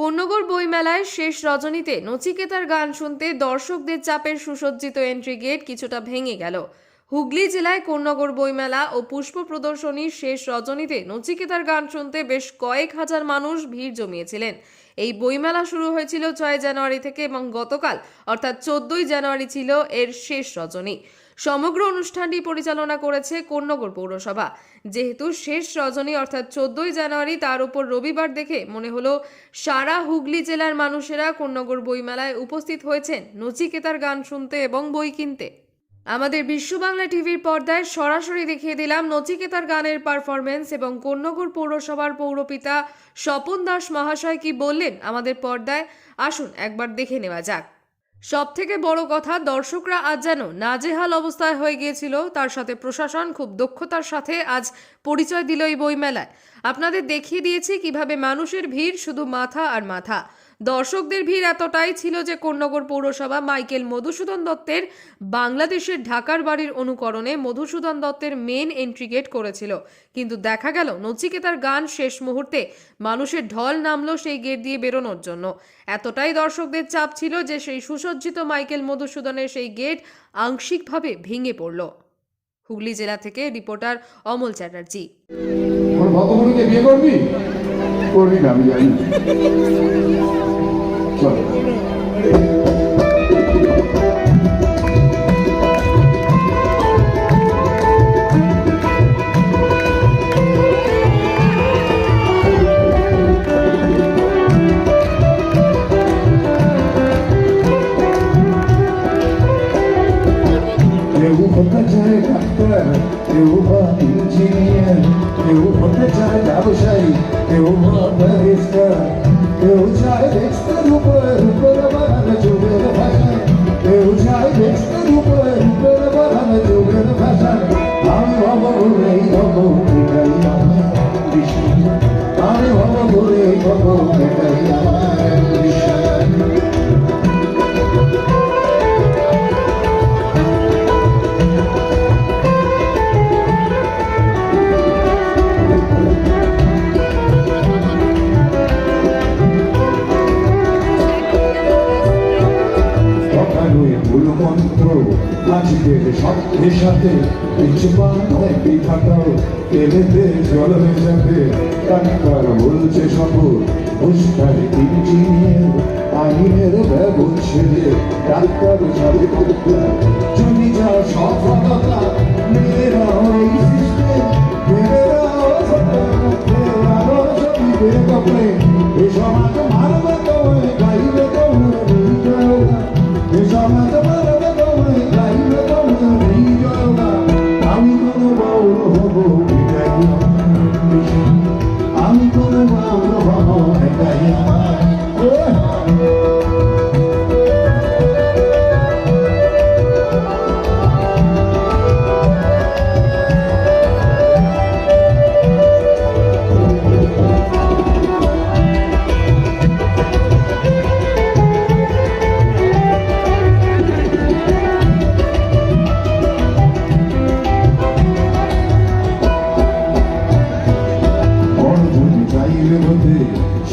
কন্যগর বইমেলায় শেষ রজনীতে নচিকেতার গান শুনতে দর্শকদের চাপের সুসজ্জিত এন্ট্রি গেট কিছুটা ভেঙে গেল। হুগলি জেলায় কন্যগর বইমেলা ও পুষ্প প্রদর্শনীর শেষ রজনীতে নচিকেতার গান শুনতে বেশ কয়েক হাজার মানুষ ভিড় জমিয়েছিলেন। এই বইমেলা শুরু হয়েছিল ছয় জানুয়ারি থেকে এবং গতকাল, অর্থাৎ চোদ্দই জানুয়ারি ছিল এর শেষ রজনী। সমগ্র অনুষ্ঠানটি পরিচালনা করেছে কন্যগর পৌরসভা। যেহেতু শেষ রজনী অর্থাৎ চোদ্দই জানুয়ারি, তার উপর রবিবার দেখে মনে হলো, সারা হুগলি জেলার মানুষেরা কন্যগর বইমেলায় উপস্থিত হয়েছেন। নচিকেতার গান শুনতে এবং বই কিনতে। আমাদের বিশ্ব বাংলা টিভির পর্দায় সরাসরি দেখিয়ে দিলাম নচিকেতার গানের পারফরমেন্স এবং কন্যগর পৌরসভার পৌরপিতা স্বপন দাস মহাশয় কি বললেন আমাদের পর্দায়। আসুন একবার দেখে নেওয়া যাক। সব থেকে বড় কথা, দর্শকরা আজ যেন নাজেহাল অবস্থায় হয়ে গিয়েছিল। তার সাথে প্রশাসন খুব দক্ষতার সাথে আজ পরিচয় দিল এই বইমেলায়। আপনাদের দেখিয়ে দিয়েছি কীভাবে মানুষের ভিড় শুধু মাথা আর মাথা। দর্শকদের ভিড় এতটাই ছিল যে কোন্নগর পৌরসভা মাইকেল মধুসূদন দত্তের বাংলাদেশের ঢাকার বাড়ির অনুকরণে মধুসূদন দত্তের মেন এন্ট্রি গেট করেছিল। কিন্তু দেখা গেল, নচিকেতার গান শেষ মুহূর্তে মানুষের ঢল নামলো সেই গেট দিয়ে বেরোনোর জন্য। এতটাই দর্শকদের চাপ ছিল যে সেই সুসজ্জিত মাইকেল মধুসূদনের সেই গেট আংশিকভাবে ভেঙে পড়ল। হুগলি জেলা থেকে রিপোর্টার অমল চ্যাটার্জি। বিয়ে করবি? করবি না, আমি জানি। চল সাথে বিচ্ছুমান একটি খাতাও তেলেতে জল মেশাতে ডাক্তার বলছে শপথ মুস্তার ইঞ্জিনিয়ার আইনের ব্যবন ছেড়ে ডাক্তার যাবে যদি যা সফলতা মেয়েরা এই সিস্টেম মেয়েরা আরও ছবি বেরোবে এ সমাজ মারবে তোমায় গাইবে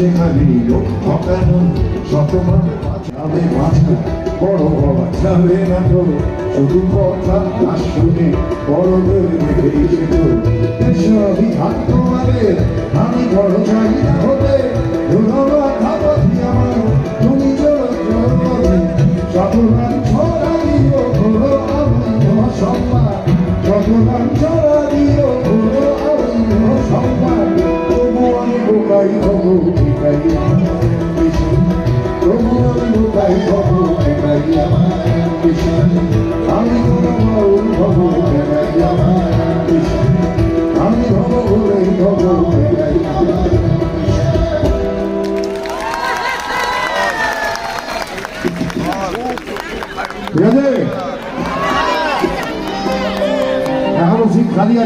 সেখানে লোক ঠকানো শতভাবে বাঁচাবে বাঁচা বড় হওয়া যাবে না তো শুধু কথা না শুনে হাত তোমাদের আমি বড় চাই হতে ধন্যবাদ তুমি চলো চলো শতভাগ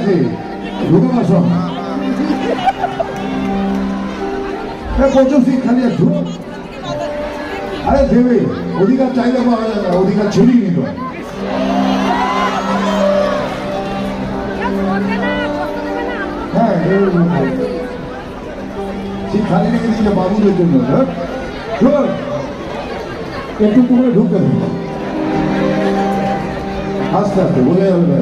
আছে ঢুকে হ্যাঁ, প্রচুর খালি ঢুক। আরে দেবে অধিকার চাইলে অধিকার নিত হ্যাঁ খালি রেখে দিচ্ছে বাবুদের জন্য হ্যাঁ একটু তোমরা ঢুকে আস্তে আস্তে বলে যাবে না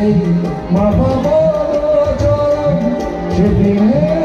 এই মা বাবা জয় সেদিনে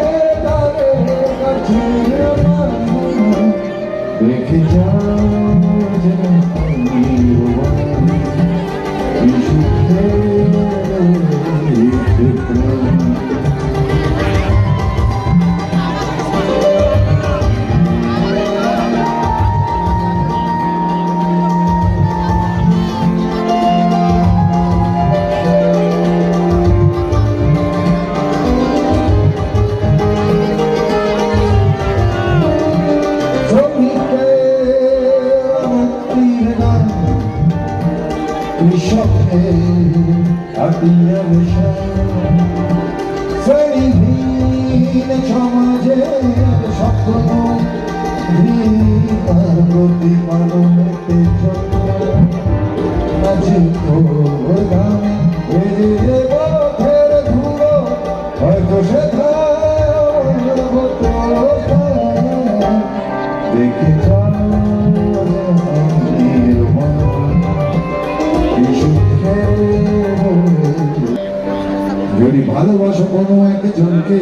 কোনো একজনকে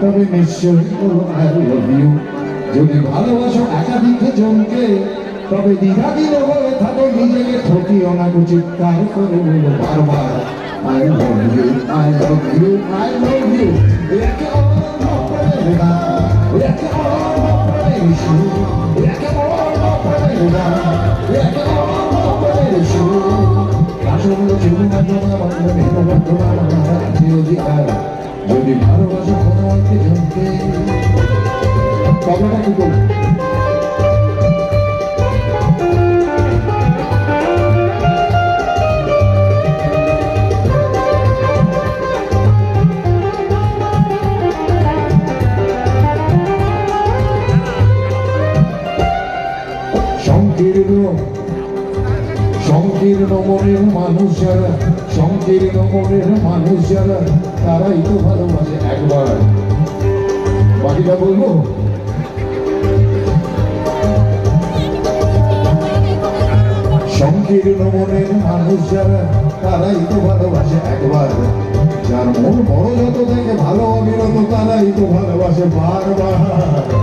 তবে নিশ্চয়ই আই লাভ ইউ যদি ভালোবাসো একাধিক জনকে তবে দ্বিধাধীন হয়ে থাকো নিজেকে ঠকিও না চিৎকার করে বলো বারবার। I love you I love you I love you একে অন্য প্রেমের গান, একে অন্য প্রেমের একে অন্য প্রেমের গান, যদি ভালোবাসো কোনো একজনকে কবেটা কি করবে মনের মানুষ যারা সংকীর্ণ মনের মানুষ যারা তারাই তো ভালোবাসে একবার। বাকিটা বলব? সংকীর্ণ মনের মানুষ যারা তারাই তো ভালোবাসে একবার। যার মন বড় যত থেকে ভালো অবিরত, তারাই তো ভালোবাসে বারবার।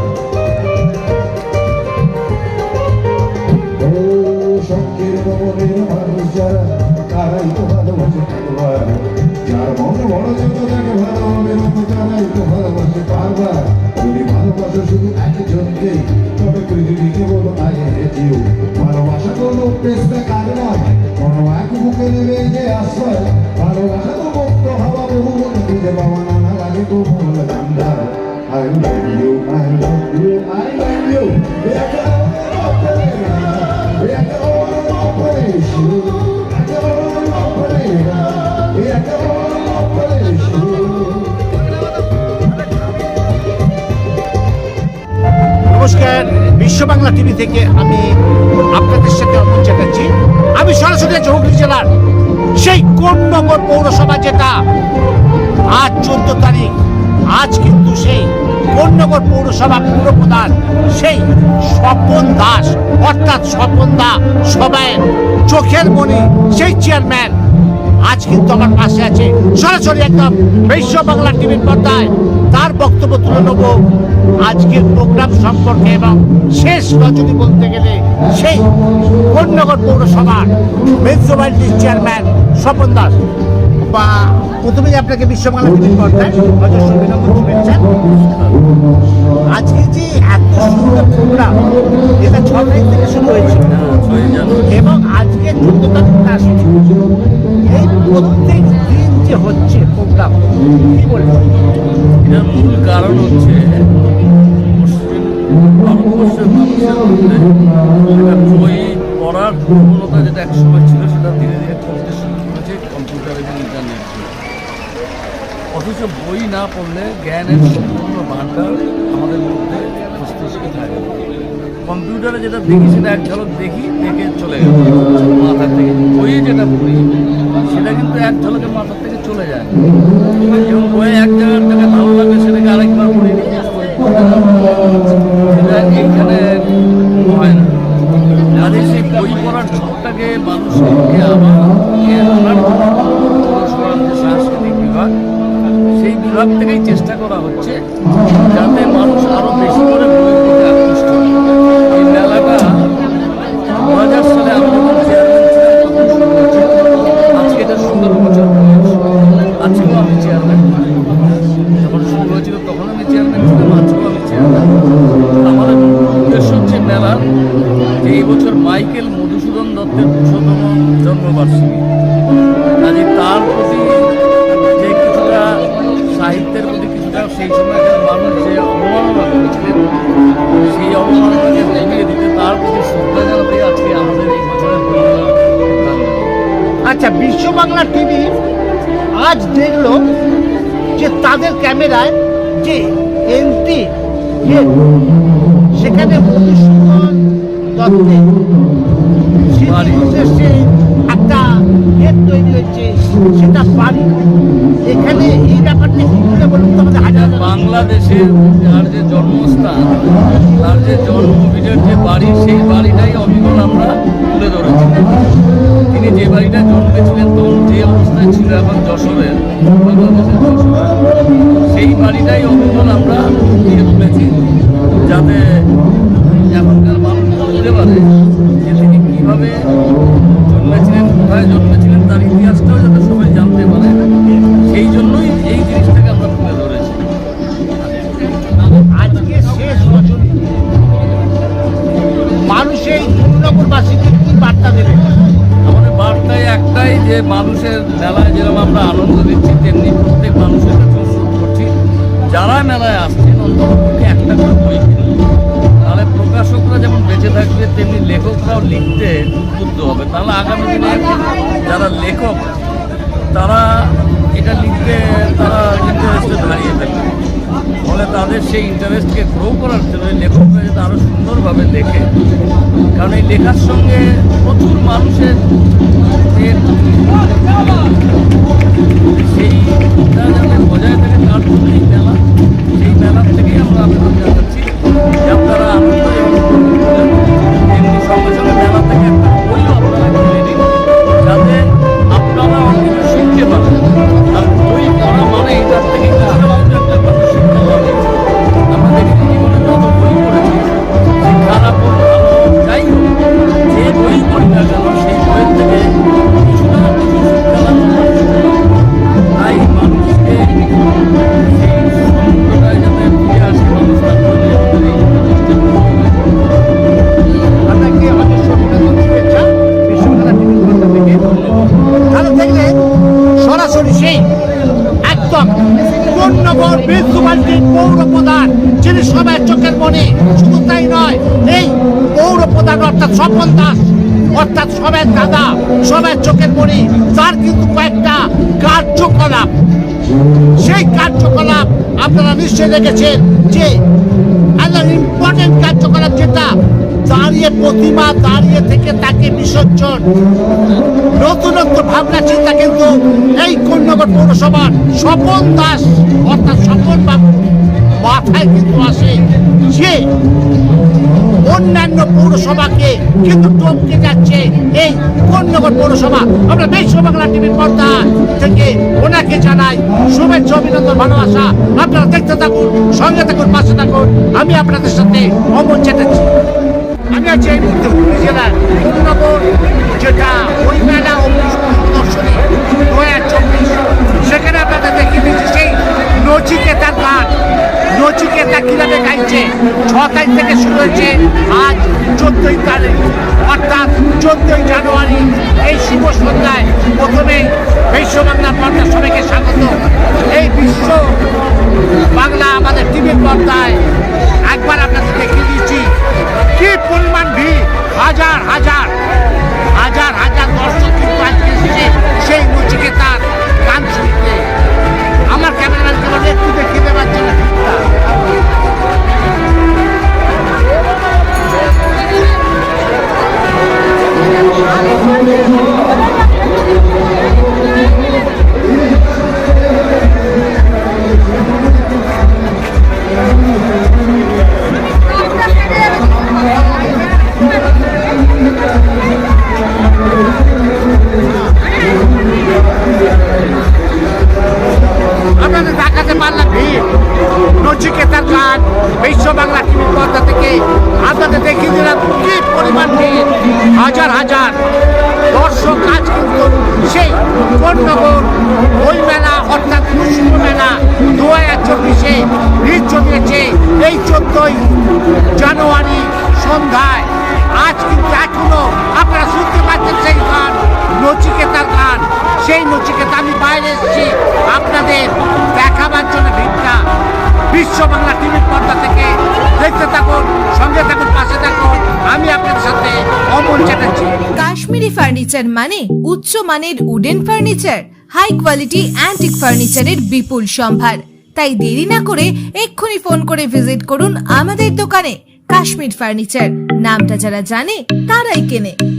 বুকে নেবে যে আশ্রয় তো মুক্ত হওয়া বহু দিতে পাওয়া নানা লাগে তো মূল গান্ধার একে অন্য প্রেষু, একে অন্য প্রেরণা, একে অন্য প্রেষু। নমস্কার বিশ্ব বাংলা টিভি থেকে আমি আপনাদের সাথে অমন চ্যাটার্জি আমি সরাসরি হুগলি জেলার সেই কোন নম্বর পৌরসভা যেটা, আজ চোদ্দ তারিখ, আজ কিন্তু সেই কোন্নগর পৌরসভা পুরপ্রধান, সেই স্বপন দাস, অর্থাৎ স্বপন দা সবাই চোখের মনে, সেই চেয়ারম্যান আজ কিন্তু আমার পাশে আছে সরাসরি একদম বিশ্ব বাংলা টিভির পর্দায়। তার বক্তব্য তুলে নেব আজকের প্রোগ্রাম সম্পর্কে এবং শেষ রজনী বলতে গেলে সেই কোন্নগর পৌরসভার মিউনিসিপ্যালিটির চেয়ারম্যান স্বপন দাস। বা প্রথমেই আপনাকে বিশ্ববাংলা টিভির পর্দায় অজস্র অভিনন্দন শুভেচ্ছা আজকে যে এত সুন্দর প্রোগ্রাম এটা ছ তারিখ থেকে শুরু হয়েছিল এবং আজকে চোদ্দ তারিখ লাস্ট এই প্রত্যেক দিন যে হচ্ছে প্রোগ্রাম কি বলবেন এটার মূল কারণ হচ্ছে ভারতবর্ষের মানুষের মধ্যে বই পড়ার প্রবণতা যেটা একসময় ছিল সেটা ধীরে ধীরে কমতে শুরু করেছে কম্পিউটার এবং ইন্টারনেট অথচ বই না পড়লে জ্ঞানের সম্পূর্ণ ভাণ্ডার আমাদের মধ্যে মস্তিষ্কে থাকে। কম্পিউটারে যেটা দেখি, সেটা এক ঝলক দেখি, দেখে চলে গেল। মাথা থেকে বইয়ে যেটা পড়ি, সেটা কিন্তু এক ঝলকে মাথার থেকে চলে যায়। এবং বইয়ে এক জায়গার থেকে ভালো লাগে সেটাকে আরেকবার পড়ে সেটা এইখানে হয় না। সেই বই পড়ার ঝোঁকটাকে মানুষকে আবার সাংস্কৃতিক বিভাগ, সেই বিভাগ থেকেই চেষ্টা করা হচ্ছে, যাতে মানুষ আরও বেশি করে আচ্ছা বিশ্ব বাংলা টিভি আজ দেখল যে তাদের ক্যামেরায় যে এন্ট্রি সেখানে মধুসূদন দত্তের বাড়ি। স্মৃতি তৈরি হয়েছে, সেটা বাড়ি। এখানে এই ব্যাপারটা কি করে বলুন তো আমাদের? হাজার বাংলাদেশের যার যে জন্মস্থান, তার যে জন্মভিটের যে বাড়ি, সেই বাড়িটাই অবিকল আমরা তুলে ধরেছি। তিনি যে বাড়িটা জন্মেছিলেন, তখন যে অবস্থায় ছিল এখন যশোরের, বাংলাদেশের যশোরে, সেই বাড়িটাই অবিকল আমরা দিয়ে তুলেছি যাতে এখনকার মানুষ বুঝতে পারে যে তিনি কীভাবে জন্মেছিলেন, কোথায় জন্মেছিলেন। তার ইতিহাসটাও যাতে সবাই জানতে পারে। সেই জন্যই এই জিনিসটাকে আমরা তুলে ধরেছি। আজকে শেষ রজনী। মানুষ এই দুর্নগরবাসীকে কি বার্তা দেবে? আমাদের বার্তায় একটাই যে, মানুষের মেলায় যেরকম আমরা আনন্দ দিচ্ছি, তেমনি প্রত্যেক মানুষের কাছে অনুরোধ করছি। যারা মেলায় আসছেন অন্ততপক্ষে একটা করে বই কিনুন। প্রকাশকরা যেমন বেঁচে থাকবে, তেমনি লেখকরাও লিখতে উদ্বুদ্ধ হবে। তাহলে আগামী দিনে যারা লেখক, তারা এটা লিখতে, তারা ইন্টারেস্টে দাঁড়িয়ে ফেলবে ফলে তাদের সেই ইন্টারেস্টকে গ্রো করার জন্য লেখকরা যাতে আরও সুন্দরভাবে লেখে। কারণ এই লেখার সঙ্গে প্রচুর মানুষের যে সবের দাদা সবের চোখের মনে, তার কিন্তু কয়েকটা কার্যকলাপ। সেই কার্যকলাপ আপনারা নিশ্চয়ই দেখেছেন যে ইম্পর্টেন্ট কার্যকলাপ যেটা, দাঁড়িয়ে প্রতিমা দাঁড়িয়ে থেকে তাকে বিসর্জন। নতুনত্ব ভাবনা, চিন্তা কিন্তু এই কন্যগর পৌরসভার স্বপন দাস, অর্থাৎ স্বপন বাবু মাথায় কিন্তু আসে যে অন্যান্য পৌরসভাকে কিন্তু টপকে যাচ্ছে এই কন্যাগর পৌরসভা। আমরা বিশ্ব বাংলা টিভির পর্দা থেকে ওনাকে জানাই শুভেচ্ছা, অভিনন্দন, ভালোবাসা। আপনারা দেখতে থাকুন, সঙ্গে থাকুন, পাশে থাকুন। আমি আপনাদের সাথে অমর চ্যাটার্জি। আমি আছি এই মুহূর্তে হুগলি জেলার কন্যাগর যেটা ওই মেলা দর্শনী দু হাজার চব্বিশ সেখানে আপনাদের দেখিয়ে দিচ্ছি সেই নচিকেতার ঘাট। নচিকেতা কীভাবে গাইছে? ছ তারিখ থেকে শুরু হয়েছে আজ চোদ্দই তারিখ। অর্থাৎ চোদ্দই জানুয়ারি এই শুভ সন্ধ্যায় প্রথমে বিশ্ব বাংলা পর্দা সবাইকে স্বাগত। এই বিশ্ব বাংলা আমাদের টিভির পর্দায় একবার আপনাদের দেখিয়ে দিচ্ছি, কি পরিমাণ ভিড়? হাজার হাজার महाराष्ट्र কোন্নগর বই মেলা অর্থাৎ পুষ্প মেলা দু হাজার চব্বিশে ভিড় জমিয়েছে এই চোদ্দই জানুয়ারি সন্ধ্যায়। আজ কিন্তু এখনও আপনারা শুনতে পাচ্ছেন সেই গান, নচিকেতার গান। সেই নচিকেতা, আমি বাইরে এসেছি আপনাদের দেখাবার জন্য ভিড়টা। বিশ্ব বাংলা টিভির পর্দা থেকে দেখতে থাকুন, সঙ্গে থাকুন আমি আপনাদের সাথে অমল চ্যাটার্জি। কাশ্মীরি ফার্নিচার মানে উচ্চ মানের wooden furniture high quality antique ফার্নিচারের বিপুল সম্ভার। তাই দেরি না করে এক্ষুনি ফোন করে ভিজিট করুন আমাদের দোকানে কাশ্মীর ফার্নিচার। নামটা যারা জানে, তারাই কেনে।